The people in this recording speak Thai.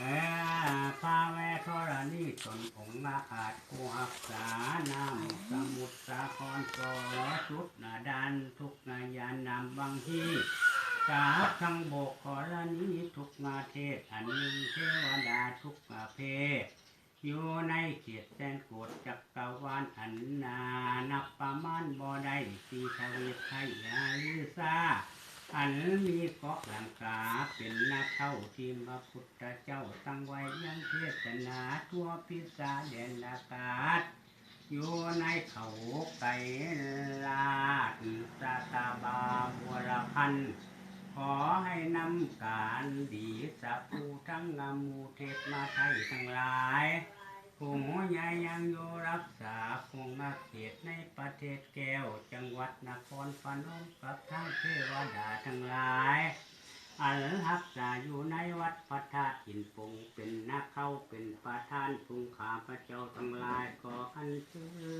เออพาแวธรณีตนองค์อาจผู้หักษานำสมุทรสาครสอสุดนาดันทุกนายานนำบางที่กาบทั้งโบกขอละนี้ทุกมาเทศอันหนึ่งเทวดาทุกประเภทอยู่ในเขตแดนโกดจักรวาลอันนานับประมาณบ่ได้สีทวีไทยยาลือซา อันมีเกาะหลังกาเป็นนาเข้าทีมพระพุทธเจ้าตั้งไว้ยังเทศนาทั่วพิษาแดนอากาศอยู่ในเขาไก่ลาดสาตาบาบัวละพัน ขอให้นำการดีสัพผู้ทั้งงามูเทพมาไทยทั้งหลาย ผู้หมอใหญ่ยังอยู่รักษาคงมาเขตในประเทศแก้ว จังหวัดนครพนมกับทั้งเทวดาทั้งหลายอันรักษาอยู่ในวัดพระธาตุหินปงเป็นนักเข้าเป็นประธานพุงขาพระเจ้าทั้งหลายขออันเชิญ